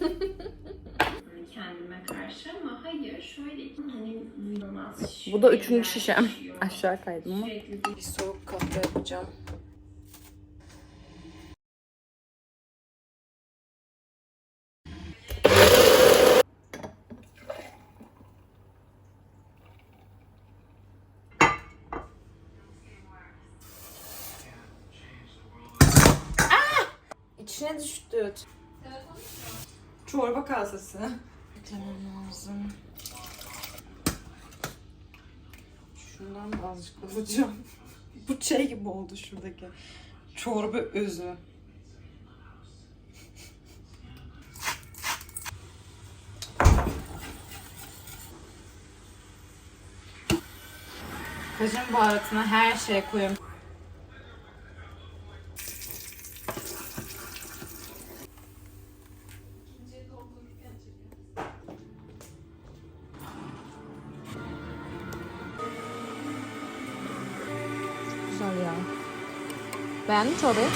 kendime karşı ama hayır şöyle ki hani inanılmaz Bu da üçüncü şişem. Aşağı kaydım ama. Sürekli Bir soğuk kahve yapacağım. İçine düştü. Çorba kasesi. Eklemem lazım. Şundan da azıcık alacağım. Bu şey gibi oldu şuradaki. Çorba özü. Kajın baharatına her şeye koyuyorum. Beğendin çorbayı?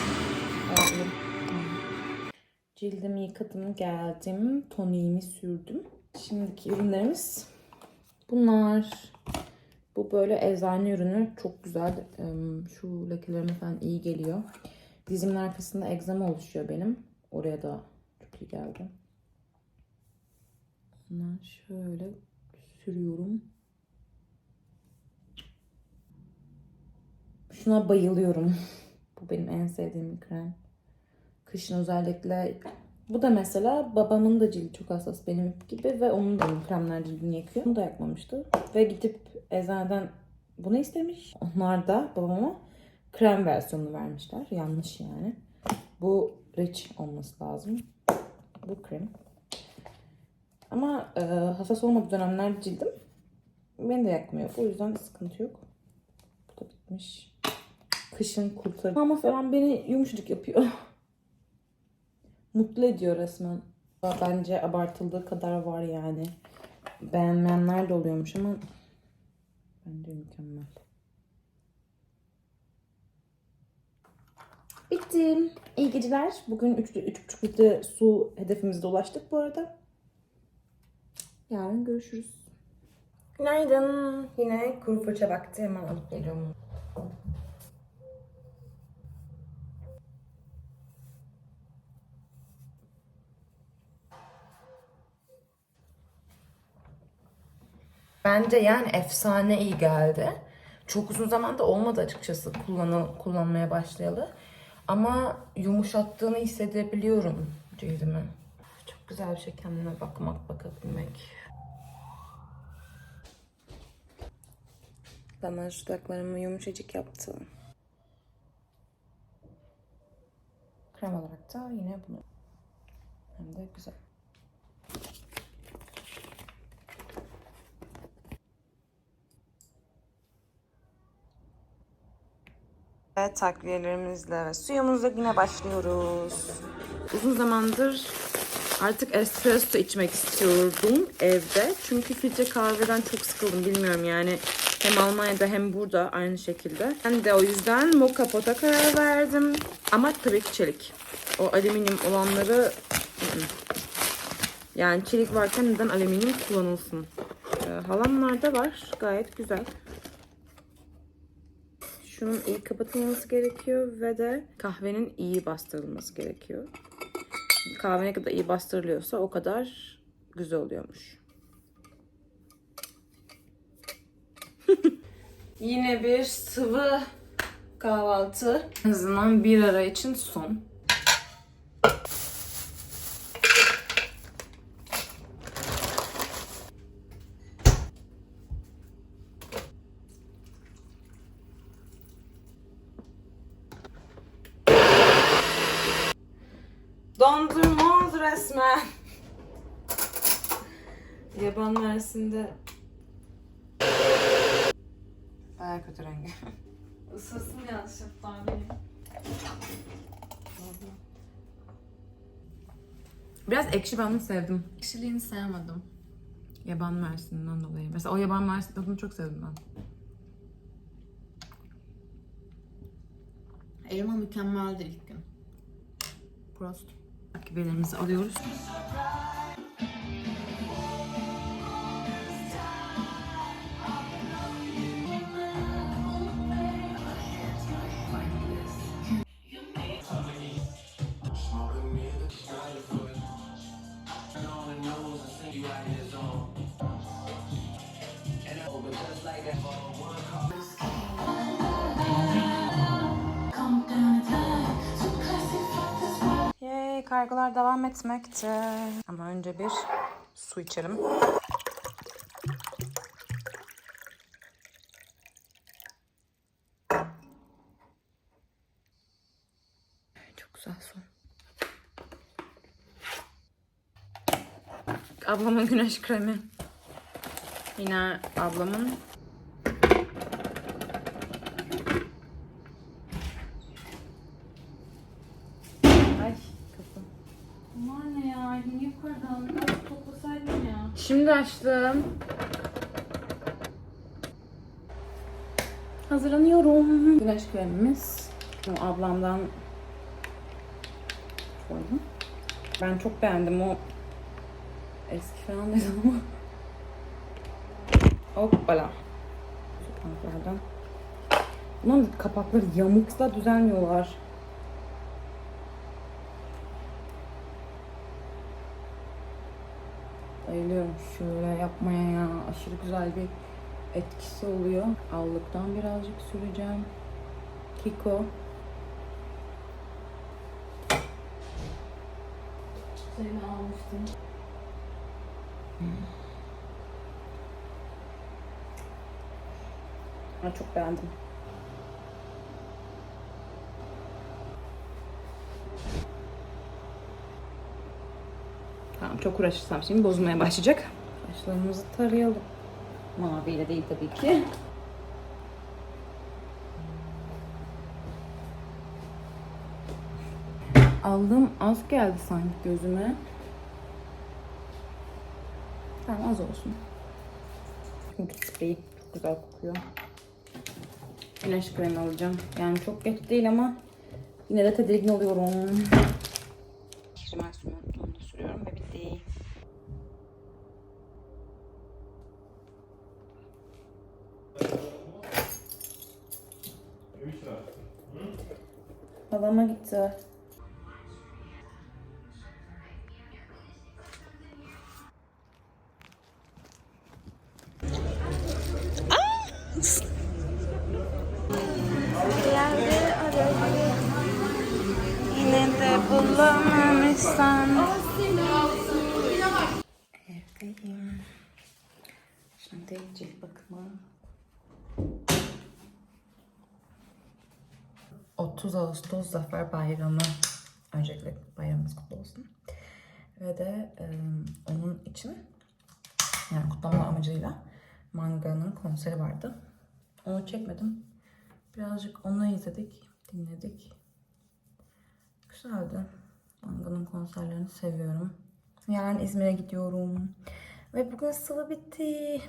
Cildimi yıkadım, geldim. Toniğimi sürdüm. Şimdiki ürünlerimiz bunlar. Bu böyle eczane ürünü. Çok güzel. Şu lekelerime falan iyi geliyor. Dizimin arkasında egzama oluşuyor benim. Oraya da çok iyi geldi. Bundan şöyle sürüyorum. Şuna bayılıyorum. Bu benim en sevdiğim krem. Kışın özellikle. Bu da mesela babamın da cildi çok hassas benim gibi ve onun da kremler cildini yakıyor. Onu da yakmamıştı. Ve gidip eczaneden bunu istemiş. Onlar da babama krem versiyonunu vermişler. Yanlış yani. Bu rich olması lazım. Bu krem. Ama e, hassas olmadığı dönemler cildim beni de yakmıyor. O yüzden sıkıntı yok. Bu da bitmiş. Kışın kurtarır. Ama falan beni yumuşacık yapıyor. Mutlu ediyor resmen. Bence abartıldığı kadar var yani. Beğenmeyenler de oluyormuş ama bence mükemmel. Bitti. İyi geceler. Bugün 3,5 litre su hedefimize ulaştık bu arada. Yarın görüşürüz. Günaydın. Yine kuru fırça vakti. Hemen alıp geliyorum. Bence yani efsane iyi geldi. Çok uzun zamanda olmadı açıkçası kullanı, kullanmaya başlayalı. Ama yumuşattığını hissedebiliyorum cildimi. Çok güzel bir şey kendine bakmak, bakabilmek. Damar dudaklarımı yumuşacık yaptı. Krem olarak da yine bunu. Hem de güzel. Ve takviyelerimizle ve suyumuzla yine başlıyoruz. Uzun zamandır artık espresso içmek istiyordum evde. Çünkü filtre kahveden çok sıkıldım bilmiyorum yani. Hem Almanya'da hem burada aynı şekilde. Ben de o yüzden mocha pot'a karar verdim. Ama tabii ki çelik. O alüminyum olanları yani çelik varken neden alüminyum kullanılsın? Ee, halamlarda var. Gayet güzel. Şunun iyi kapatılması gerekiyor ve de kahvenin iyi bastırılması gerekiyor. Kahve ne kadar iyi bastırılıyorsa o kadar güzel oluyormuş. Yine bir sıvı kahvaltı. En azından bir ara için son. Dondurma oldu resmen. Yaban Mersin'de Baya kötü rengi. Isırsın ya şeftaliyi. Biraz ekşi ben onu sevdim. Ekşiliğini sevmedim. Yaban Mersin'den dolayı. Mesela o yaban Mersin tadını çok sevdim ben. Elma mükemmeldi ilk gün. Prost. Takviyelerimizi alıyoruz. Yay, kargolar devam etmekte. Ama önce bir su içelim. Çok güzel su. Ablamın güneş kremi. Yine ablamın. Ay kafam. Bunlar ne ya? Aylin yukarıdan biraz toplasaydın ya. Şimdi açtım. Hazırlanıyorum. Güneş kremimiz. Bu ablamdan koydum. Ben çok beğendim o eski falan dedi ama. Hoppala. Şu tanklardan. Bunların kapakları yamuksa düzelmiyorlar. Bayılıyorum şöyle yapmaya ya. Aşırı güzel bir etkisi oluyor. Allıktan birazcık süreceğim. Kiko. Seni almıştım. Ben çok beğendim. Tamam çok uğraşırsam şimdi bozulmaya başlayacak. Saçlarımızı tarayalım. Maviyle değil tabii ki. Aldığım az geldi sanki gözüme. Tamam az olsun. Çünkü spreyi çok güzel kokuyor. Güneş kremi alacağım. Yani çok geç değil ama yine de tedirgin oluyorum. Rimel suyunu onu da sürüyorum ve bitti. Halama gitti. Yine de bulamamışsan. Evdeyim. Şimdi cilt bakımı. 30 Ağustos Zafer Bayramı. Öncelikle bayramımız kutlu olsun. Ve de e, onun için yani kutlama amacıyla Manga'nın konseri vardı. Onu çekmedim. Birazcık onu izledik, dinledik. Güzeldi. Manga'nın konserlerini seviyorum. Yarın İzmir'e gidiyorum. Ve bugün sıvı bitti.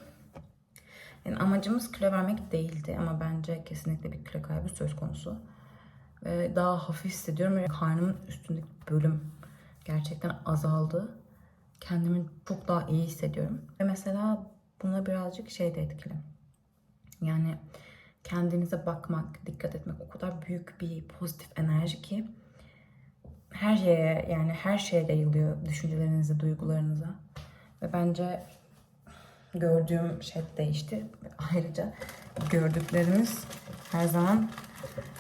Yani amacımız kilo vermek değildi ama bence kesinlikle bir kilo kaybı söz konusu. Ve daha hafif hissediyorum ve karnımın üstündeki bölüm gerçekten azaldı. Kendimi çok daha iyi hissediyorum. Ve mesela buna birazcık şey de etkili. Yani kendinize bakmak, dikkat etmek o kadar büyük bir pozitif enerji ki her şeye yani her şeye yayılıyor düşüncelerinize, duygularınıza. Ve bence gördüğüm şey değişti. Ayrıca gördüklerimiz her zaman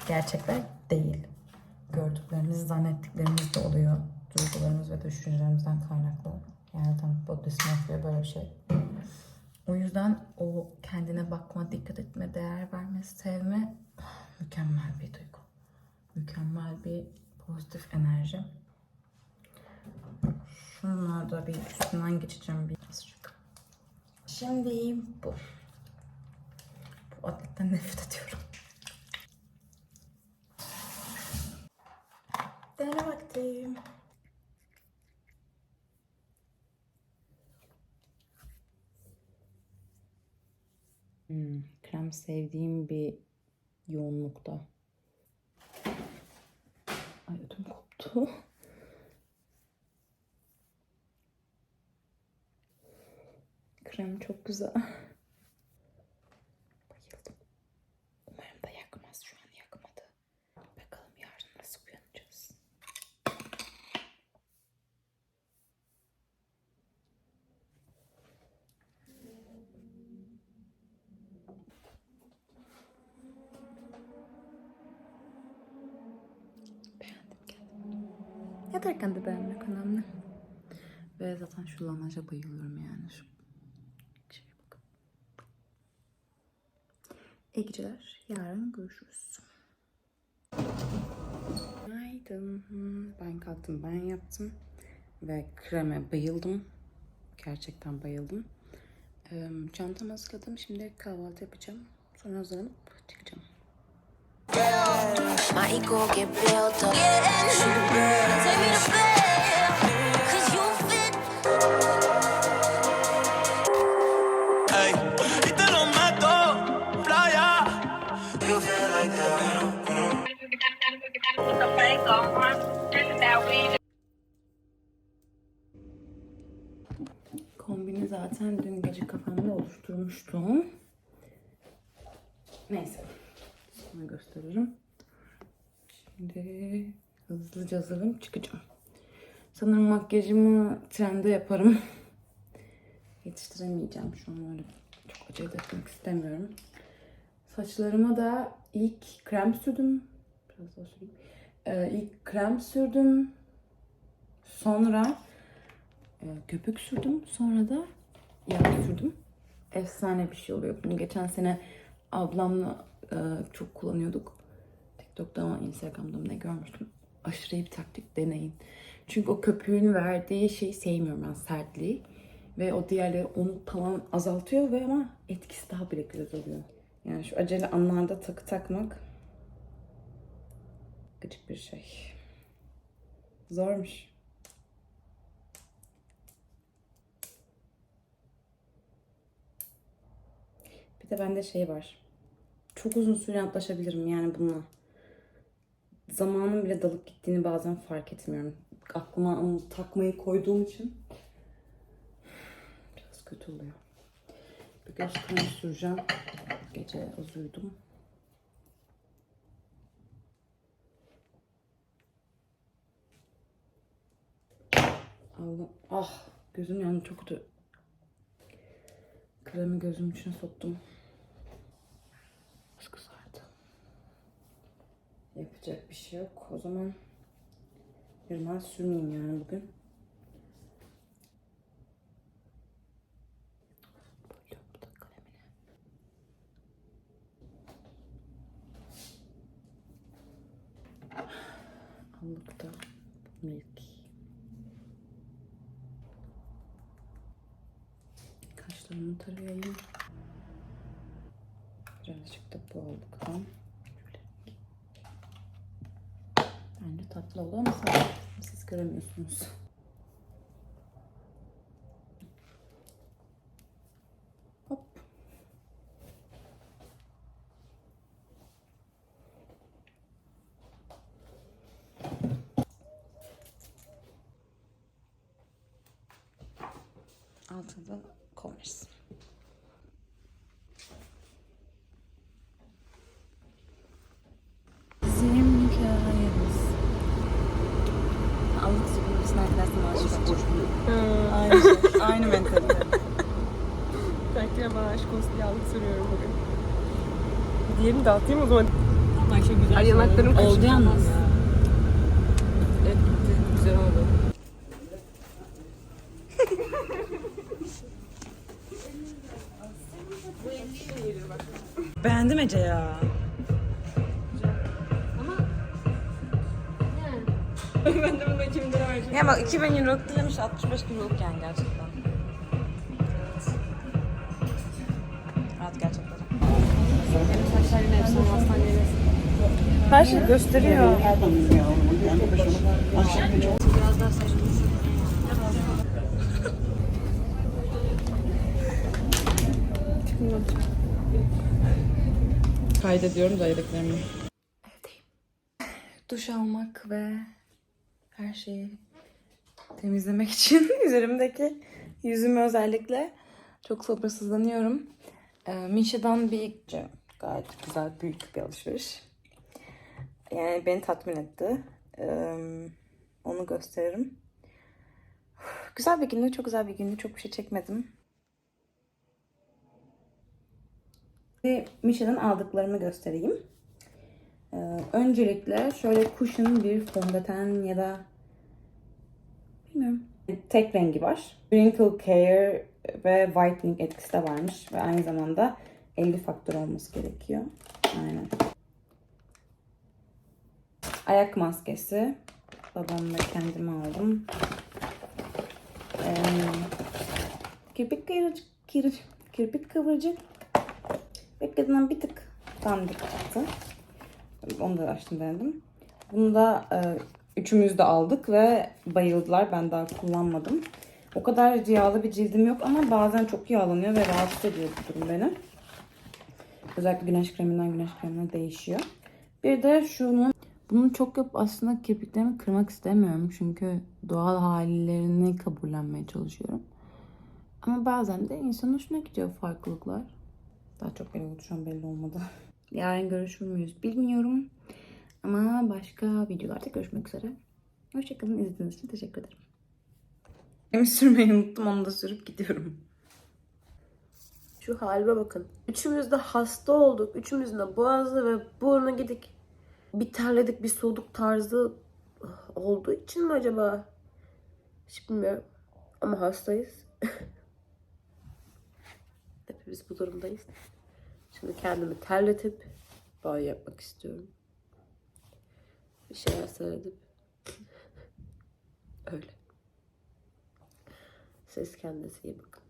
gerçekler değil. Gördüklerimiz, zannettiklerimiz de oluyor. Duygularımız ve düşüncelerimizden kaynaklı. Yani tam body dysmorphia böyle bir şey. O yüzden o kendine bakma, dikkat etme, değer verme, sevme mükemmel bir duygu. Mükemmel bir pozitif enerji. Şunlar da bir üstünden geçeceğim bir azıcık. Şimdi bu. Bu atletten nefret ediyorum. Dene vakti. Hmm, krem sevdiğim bir yoğunlukta. Ay ödüm koptu. Krem çok güzel. Yatarken de beğenmek önemli. Ve zaten şu lamaja bayılıyorum yani. Şu şeye bakın. İyi geceler. Yarın görüşürüz. Günaydın. Ben kalktım, ben yaptım. Ve kreme bayıldım. Gerçekten bayıldım. Çantamı hazırladım. Şimdi kahvaltı yapacağım. Sonra hazırlanıp çıkacağım. My ego get built up. Yeah, take me to bed. Cause you fit. Ey, y te lo meto, playa. You feel like that. Kombini zaten dün gece kafamda oluşturmuştum. Neyse. Sonra gösteririm. Şimdi hızlıca hazırım çıkacağım. Sanırım makyajımı trende yaparım. Yetiştiremeyeceğim şu an öyle çok acele etmek istemiyorum. Saçlarıma da ilk krem sürdüm. Biraz daha süreyim. Ee, ilk krem sürdüm. Sonra e, köpük sürdüm. Sonra da yağ sürdüm. Efsane bir şey oluyor. Bunu geçen sene ablamla e, çok kullanıyorduk. TikTok'ta ama Instagram'da mı ne görmüştüm. Aşırı bir taktik deneyin. Çünkü o köpüğün verdiği şeyi sevmiyorum ben sertliği. Ve o diğerleri onu tamam azaltıyor ve ama etkisi daha bile güzel oluyor. Yani şu acele anlarda takı takmak gıcık bir şey. Zormuş. Bir de bende şey var. Çok uzun süre antlaşabilirim yani bununla. Zamanın bile dalıp gittiğini bazen fark etmiyorum. Aklıma onu takmayı koyduğum için biraz kötü oluyor. Bir göz kremi süreceğim. Gece az uyudum. Allah. Ah gözüm yandı çok kötü. Kremi gözüm içine soktum. Az kızardı. Yapacak bir şey yok. O zaman rimel sürmeyeyim yani bugün. Allıkta milk. Kaşlarımı tarayayım. Birazcık da. Şöyle. Bence tatlı oldu ama siz göremiyorsunuz. Diğerini dağıtayım o zaman. Ayşe güzel. Ay yanaklarım kaşındı. Oldu yalnız. Evet bitti. Güzel oldu. Beğendim Ece ya. ben de bunu 2000 lira vereceğim. Ya bak 2000 euro dilemiş 65 kiloluk yani gerçekten. Her şey gösteriyor. Kaydediyorum da yedeklerimi. Evdeyim. Duş almak ve her şeyi temizlemek için üzerimdeki yüzümü özellikle Çok sabırsızlanıyorum. Ee, Misha'dan bir gayet güzel büyük bir alışveriş. Yani beni tatmin etti. Onu gösteririm. Güzel bir gündü, çok güzel bir gündü. Çok bir şey çekmedim. Ve Misha'dan aldıklarımı göstereyim. Ee, öncelikle şöyle cushion bir fondöten ya da bilmiyorum. Tek rengi var. Wrinkle Care ve Whitening etkisi de varmış. Ve aynı zamanda 50 faktör olması gerekiyor. Aynen. Ayak maskesi. Babam ve kendime aldım. Ee, kirpik kıvırcık, kir, kirpik kıvırcık. Beklediğimden bir tık dandik çıktı. Onu da açtım denedim. Bunu da e, üçümüz de aldık ve bayıldılar. Ben daha kullanmadım. O kadar yağlı bir cildim yok ama bazen çok yağlanıyor ve rahatsız ediyor bu durum beni. Özellikle güneş kreminden güneş kremine değişiyor. Bir de şunun bunu çok yapıp aslında kirpiklerimi kırmak istemiyorum. Çünkü doğal hallerini kabullenmeye çalışıyorum. Ama bazen de insanın hoşuna gidiyor farklılıklar. Daha çok benim şu an belli olmadı. Yarın görüşür müyüz bilmiyorum. Ama başka videolarda görüşmek üzere. Hoşçakalın. İzlediğiniz için teşekkür ederim. Kremi sürmeyi unuttum. Onu da sürüp gidiyorum. Şu halime bakın. Üçümüz de hasta olduk. Üçümüzün de boğazı ve burnu gidik. Bir terledik, bir soğuduk tarzı olduğu için mi acaba? Hiç bilmiyorum. Ama hastayız. Hepimiz bu durumdayız. Şimdi kendimi terletip banyo yapmak istiyorum. Bir şeyler seyredip öyle. Siz kendinize iyi bakın.